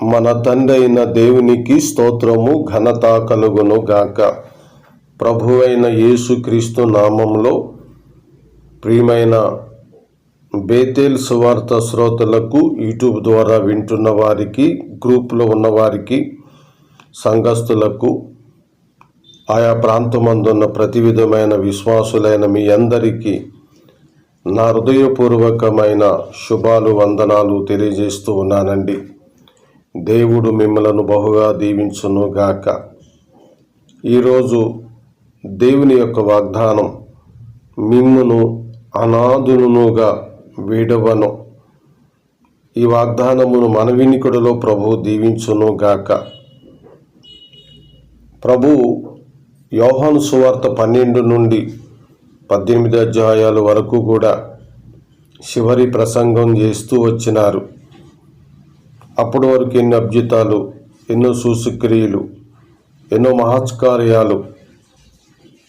మన తండ్రైన దేవునికి స్తోత్రము ఘనత కలుగును గాక. ప్రభువైన యేసుక్రీస్తు నామంలో ప్రియమైన బేతేల్ సువార్త శ్రోతలకు యూట్యూబ్ ద్వారా వింటున్న వారికి గ్రూప్లో ఉన్నవారికి సంఘస్థులకు ఆయా ప్రాంతమందున్న ప్రతి విధమైన విశ్వాసులైన మీ అందరికీ నా హృదయపూర్వకమైన శుభాలు వందనాలు తెలియజేస్తూ ఉన్నానండి. దేవుడు మిమ్మలను బహుగా దీవించును గాక. ఈరోజు దేవుని యొక్క వాగ్దానం మిమ్మును అనాథునుగా వీడవను. ఈ వాగ్దానమును మన వినికుడిలో ప్రభు దీవించును గాక. ప్రభు యోహాను సువార్త పన్నెండు నుండి పద్దెనిమిది అధ్యాయాల వరకు కూడా చివరి ప్రసంగం చేస్తూ వచ్చినారు. అప్పటి వరకు ఎన్ని అభ్యుతాలు ఎన్నో సూసుక్రియలు ఎన్నో మహత్కార్యాలు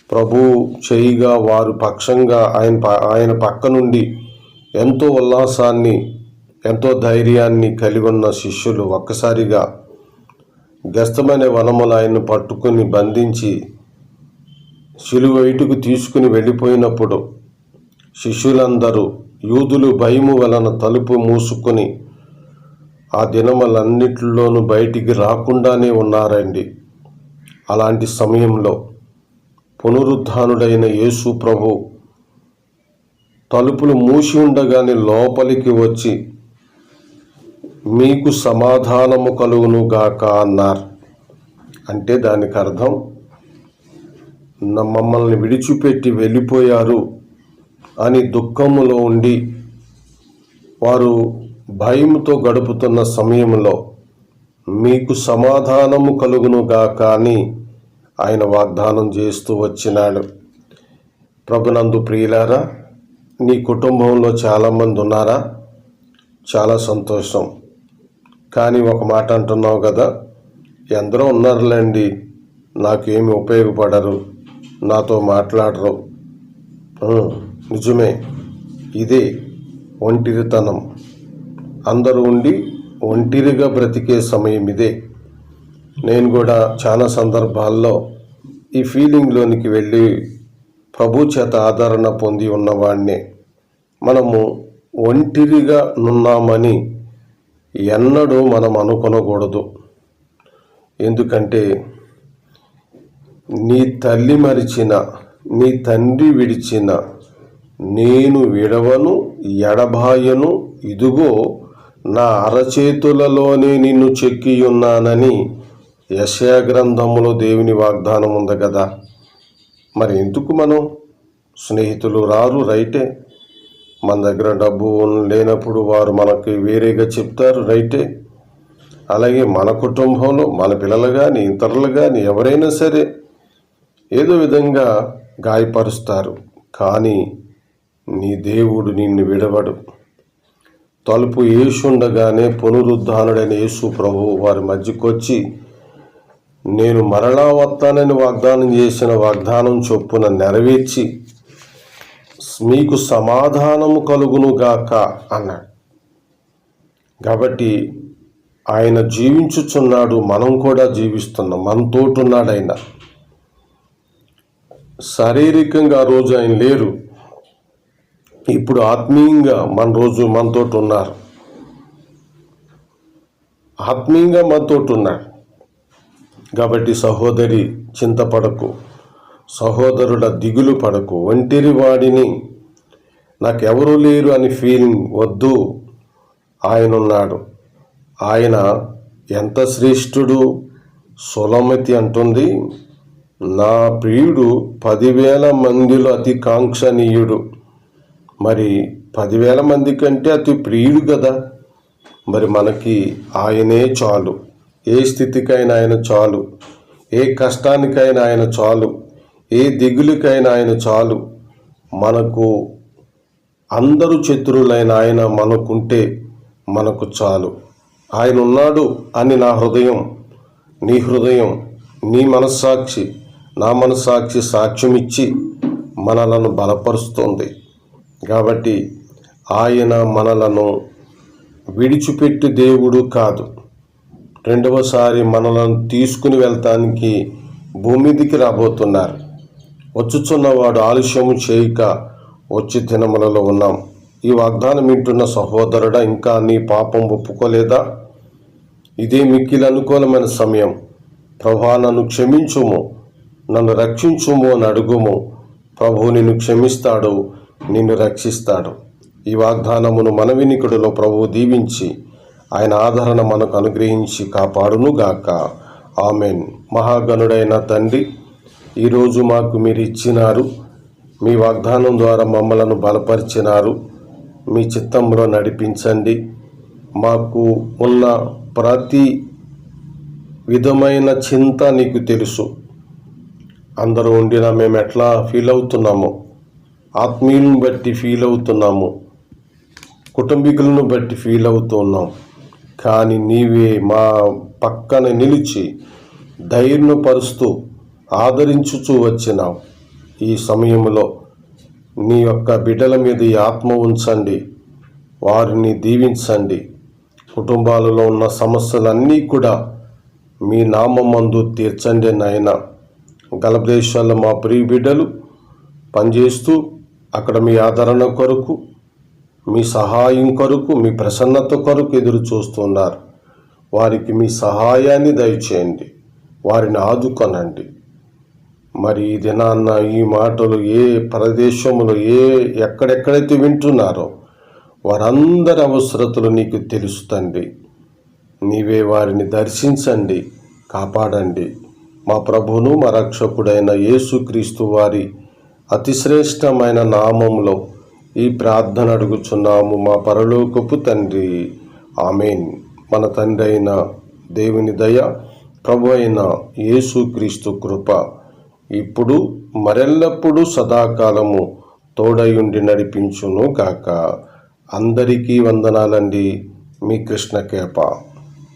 ప్రభు చేయిగా వారు పక్షంగా ఆయన ప- ఆయన పక్క నుండి ఎంతో ఉల్లాసాన్ని ఎంతో ధైర్యాన్ని కలిగి ఉన్న శిష్యులు ఒక్కసారిగా గస్తమైన వనములు ఆయన్ను పట్టుకుని బంధించి శిలువ తీసుకుని వెళ్ళిపోయినప్పుడు శిష్యులందరూ యూదులు భయము వలన తలుపు మూసుకొని ఆ దినములన్నిటిలోనూ బయటికి రాకుండానే ఉన్నారండి. అలాంటి సమయంలో పునరుద్ధానుడైన యేసు ప్రభు తలుపులు మూసి ఉండగానే లోపలికి వచ్చి మీకు సమాధానము కలుగును గాక అన్నారు. అంటే దానికి అర్థం మమ్మల్ని విడిచిపెట్టి వెళ్ళిపోయారు అని దుఃఖములో ఉండి వారు భయముతో గడుపుతున్న సమయంలో మీకు సమాధానము కలుగునుగా కానీ ఆయన వాగ్దానం చేస్తూ వచ్చినాడు. ప్రభునందు ప్రియులారా నీ కుటుంబంలో చాలామంది ఉన్నారా? చాలా సంతోషం. కానీ ఒక మాట అంటున్నావు కదా ఎందరో ఉన్నారులేండి నాకేమి ఉపయోగపడరు నాతో మాట్లాడరు. నిజమే ఇదే ఒంటిరితనం. అందరూ ఉండి ఒంటిరిగా బ్రతికే సమయం ఇదే. నేను కూడా చాలా సందర్భాల్లో ఈ ఫీలింగ్లోనికి వెళ్ళి ప్రభు చేత ఆదరణ పొంది ఉన్నవాడినే మనము ఒంటిరిగా నున్నామని ఎన్నడూ మనం అనుకొనకూడదు. ఎందుకంటే నీ తల్లి మరిచిన నీ తండ్రి విడిచిన నేను విడవను ఎడబాయను ఇదిగో నా అరచేతులలోనే నిన్ను చెక్కియున్నానని యశయ గ్రంథములో దేవుని వాగ్దానం ఉంది కదా మరి ఎందుకు మనం? స్నేహితులు రారు రైటే. మన దగ్గర డబ్బు లేనప్పుడు వారు మనకి వేరేగా చెప్తారు రైటే. అలాగే మన కుటుంబంలో మన పిల్లలు కానీ ఇతరులు కానీ ఎవరైనా సరే ఏదో విధంగా గాయపరుస్తారు. కానీ నీ దేవుడు నిన్ను విడవడు. తలుపు ఏసుండగానే పునరుద్ధానుడైన యేసు ప్రభు వారి మధ్యకొచ్చి నేను మరలా వస్తానని వాగ్దానం చేసిన వాగ్దానం చొప్పున నెరవేర్చి మీకు సమాధానము కలుగునుగాక అన్నాడు. కాబట్టి ఆయన జీవించుచున్నాడు మనం కూడా జీవిస్తున్నాం మనతోటున్నాడు ఆయన శారీరకంగా ఆ రోజు ఆయన లేరు. ఇప్పుడు ఆత్మీయంగా మన రోజు మనతోటి ఉన్నారు. ఆత్మీయంగా మనతోటి ఉన్నారు. కాబట్టి సహోదరి చింతపడకు సహోదరుల దిగులు పడకు ఒంటరి వాడిని నాకెవరూ లేరు అని ఫీలింగ్ వద్దు. ఆయన ఉన్నాడు. ఆయన ఎంత శ్రేష్ఠుడు? సులమతి అంటుంది నా ప్రియుడు పదివేల మందిలో అతి కాంక్షణీయుడు మరి పదివేల మంది కంటే అతి ప్రియుడు కదా. మరి మనకి ఆయనే చాలు. ఏ స్థితికైనా ఆయన చాలు. ఏ కష్టానికైనా ఆయన చాలు. ఏ దిగులుకైనా ఆయన చాలు. మనకు అందరూ శత్రువులైన ఆయన మనకుంటే మనకు చాలు. ఆయన ఉన్నాడు అని నా హృదయం నీ హృదయం నీ మనస్సాక్షి నా మనస్సాక్షి సాక్ష్యం ఇచ్చి మనలను బలపరుస్తుంది. కాబట్టి ఆయన మనలను విడిచిపెట్టి దేవుడు కాదు. రెండవసారి మనలను తీసుకుని వెళ్తానికి భూమిదికి రాబోతున్నారు. వచ్చుచున్నవాడు ఆలస్యము చేయక వచ్చి దినములలో ఉన్నాం. ఈ వాగ్దానం వింటున్న సహోదరుడా ఇంకా నీ పాపం ఒప్పుకోలేదా? ఇదే మిక్కిలి అనుకూలమైన సమయం. ప్రభా నన్ను క్షమించుము. నన్ను రక్షించుము అని అడుగుము. ప్రభు నిన్ను క్షమిస్తాడు. నిన్ను రక్షిస్తాడు ఈ వాగ్దానమును మన వినికుడిలో ప్రభు దీవించి ఆయన ఆదరణ మనకు అనుగ్రహించి కాపాడును గాక ఆమెన్. మహాగణుడైన తండ్రి ఈరోజు మాకు మీరు ఇచ్చినారు మీ వాగ్దానం ద్వారా మమ్మలను బలపరిచినారు. మీ చిత్తంలో నడిపించండి. మాకు ఉన్న ప్రతి విధమైన చింత నీకు తెలుసు. అందరూ ఉండినా మేము ఎట్లా ఫీల్ అవుతున్నామో ఆత్మీయులను బట్టి ఫీల్ అవుతున్నాము. కుటుంబీకులను బట్టి ఫీల్ అవుతున్నాం. కానీ నీవే మా పక్కన నిలిచి ధైర్యపరుస్తూ ఆదరించుచూ వచ్చినావు. ఈ సమయంలో నీ యొక్క బిడ్డల మీద ఈ ఆత్మ ఉంచండి. వారిని దీవించండి. కుటుంబాలలో ఉన్న సమస్యలన్నీ కూడా మీ నామందు తీర్చండి నాయన. గల దేశాల్లో మా ప్రియ బిడ్డలు పనిచేస్తూ అక్కడ మీ ఆదరణ కొరకు మీ సహాయం కొరకు మీ ప్రసన్నత కొరకు ఎదురు చూస్తున్నారు. వారికి మీ సహాయాన్ని దయచేయండి. వారిని ఆదుకొనండి. మరి ఈ దినాన్న ఈ మాటలు ఏ ప్రదేశంలో ఏ ఎక్కడెక్కడైతే వింటున్నారో వారందరి అవసరతలు నీకు తెలుస్తండి. నీవే వారిని దర్శించండి కాపాడండి. మా ప్రభును మా రక్షకుడైన యేసుక్రీస్తు వారి అతిశ్రేష్టమైన నామంలో ఈ ప్రార్థన అడుగుచున్నాము మా పరలోకపు తండ్రి. ఆమెన్. మన తండ్రి అయిన దేవుని దయ ప్రభు అయిన యేసుక్రీస్తు కృప ఇప్పుడు మరెల్లప్పుడూ సదాకాలము తోడయుండి నడిపించును కాక అందరికీ వందనాలండి. మీ కృష్ణ కేప